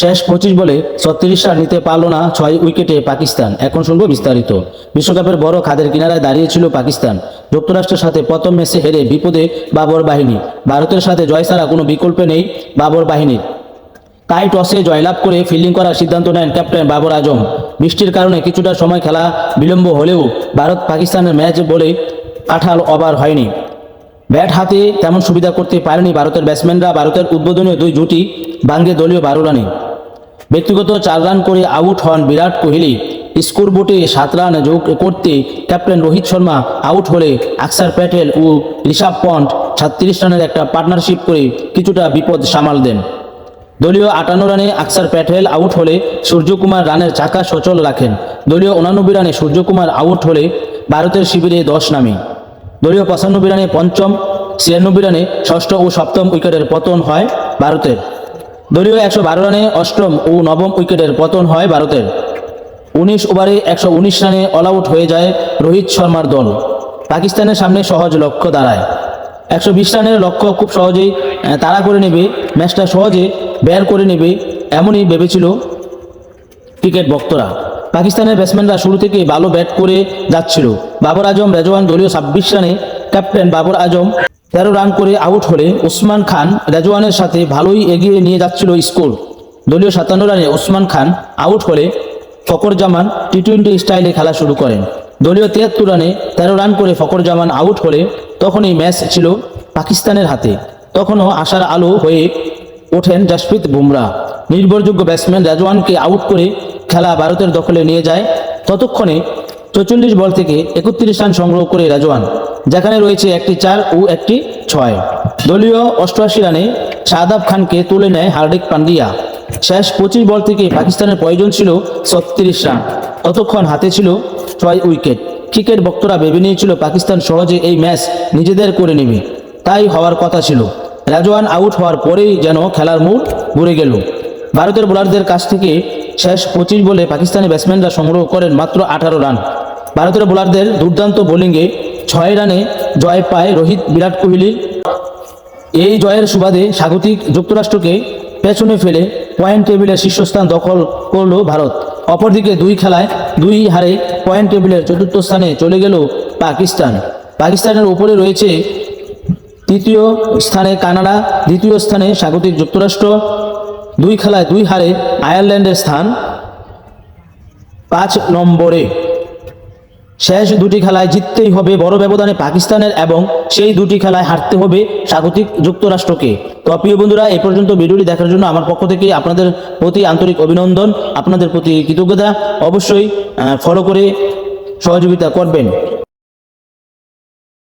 শেষ পঁচিশ বলে ছত্রিশ রান নিতে পারল না ছয় উইকেটে পাকিস্তান। এখন শুনব বিস্তারিত। বিশ্বকাপের বড় খাদের কিনারায় দাঁড়িয়েছিল পাকিস্তান। যুক্তরাষ্ট্রের সাথে প্রথম ম্যাচে হেরে বিপদে বাবর বাহিনী। ভারতের সাথে জয় ছাড়া কোনো বিকল্প নেই বাবর বাহিনীর। তাই টসে জয়লাভ করে ফিল্ডিং করার সিদ্ধান্ত নেন ক্যাপ্টেন বাবর আজম। বৃষ্টির কারণে কিছুটা সময় খেলা বিলম্ব হলেও ভারত পাকিস্তানের ম্যাচ বলে আঠাল ওভার হয়নি। ব্যাট হাতে তেমন সুবিধা করতে পারেনি ভারতের ব্যাটসম্যানরা। ভারতের উদ্বোধনীয় দুই জুটি ভাঙ্গে দলীয় বারো রানে। ব্যক্তিগত চার রান করে আউট হন বিরাট কোহলি। স্কোর বোর্ডে সাত রান যোগ করতে ক্যাপ্টেন রোহিত শর্মা আউট হলে আকসার প্যাটেল ও ঋষভ পন্ট ছত্রিশ রানের একটা পার্টনারশিপ করে কিছুটা বিপদ সামাল দেন। দলীয় আটান্ন রানে আকসার প্যাটেল আউট হলে সূর্যকুমার রানের চাকা সচল রাখেন। দলীয় উনানব্বই রানে সূর্যকুমার আউট হলে ভারতের শিবিরে দশ নামে। দলীয় পঁচানব্বই রানে পঞ্চম, ছিয়ানব্বই রানে ষষ্ঠ ও সপ্তম উইকেটের পতন হয় ভারতের। দলীয় একশো বারো রানে অষ্টম ও নবম উইকেটের পতন হয় ভারতের। উনিশ ওভারে একশো উনিশ রানে অল আউট হয়ে যায় রোহিত শর্মার দল। পাকিস্তানের সামনে সহজ লক্ষ্য দাঁড়ায়। একশো বিশ রানের লক্ষ্য খুব সহজেই তাড়া করে নেবে, ম্যাচটা সহজে বের করে নেবে, এমনই ভেবেছিল ক্রিকেট ভক্তরা। পাকিস্তানের ব্যাটসম্যানরা শুরু থেকে ভালো ব্যাট করে যাচ্ছিল। বাবর আজম, রেজওয়ান দলীয় ছাব্বিশ রানে ক্যাপ্টেন বাবর আজম তেরো রান করে আউট হলে ওসমান খান রেজওয়ানের সাথে ভালোই এগিয়ে নিয়ে যাচ্ছিল স্কোর। দলীয় সাতান্ন রানে ওসমান খান আউট হলে ফকর জামান টি টোয়েন্টি স্টাইলে খেলা শুরু করেন। দলীয় তিয়াত্তর রানে তেরো রান করে ফকর জামান আউট হলে তখনই ম্যাচ ছিল পাকিস্তানের হাতে। তখনও আশার আলো হয়ে ওঠেন জাসপ্রীত বুমরা। নির্ভরযোগ্য ব্যাটসম্যান রাজওয়ানকে আউট করে খেলা ভারতের দখলে নিয়ে যায়। ততক্ষণে চৌচল্লিশ বল থেকে একত্রিশ রান সংগ্রহ করে রাজওয়ান, যেখানে রয়েছে একটি চার ও একটি ছয়। দলীয় অষ্টআশি রানে শাহাদাব খানকে তুলে নেয় হার্দিক পান্ডিয়া। শেষ পঁচিশ বল থেকে পাকিস্তানের প্রয়োজন ছিল ছত্রিশ রান, ততক্ষণ হাতে ছিল ছয় উইকেট। ক্রিকেট ভক্তরা ভেবে নিয়েছিল পাকিস্তান সহজে এই ম্যাচ নিজেদের করে নেবে। তাই হওয়ার কথা ছিল। রাজওয়ান আউট হওয়ার পরেই যেন খেলার মুড ঘুরে গেল। ভারতের বোলারদের কাছ থেকে শেষ পঁচিশ বলে পাকিস্তানি ব্যাটসম্যানরা সংগ্রহ করেন মাত্র আঠারো রান। ভারতের বোলারদের দুর্দান্ত বোলিংয়ে ছয় রানে জয় পায় রোহিত, বিরাট কোহলির। এই জয়ের সুবাদে স্বাগতিক যুক্তরাষ্ট্রকে পেছনে ফেলে পয়েন্ট টেবিলের শীর্ষস্থান দখল করল ভারত। অপরদিকে দুই খেলায় দুই হারে পয়েন্ট টেবিলের চতুর্থ স্থানে চলে গেল পাকিস্তান। পাকিস্তানের উপরে রয়েছে তৃতীয় স্থানে কানাডা, দ্বিতীয় স্থানে স্বাগতিক যুক্তরাষ্ট্র দুই খেলায় দুই হারে আয়ারল্যান্ডের স্থান পাঁচ নম্বরে। শেষ দুটি খেলায় জিততেই হবে বড় ব্যবধানে পাকিস্তানের এবং সেই দুটি খেলায় হারতে হবে স্বাগতিক যুক্তরাষ্ট্রকে। তো প্রিয় বন্ধুরা এই পর্যন্ত ভিডিওটি দেখার জন্য আমার পক্ষ থেকে আপনাদের প্রতি আন্তরিক অভিনন্দন, আপনাদের প্রতি কৃতজ্ঞতা। অবশ্যই ফলো করে সহযোগিতা করবেন।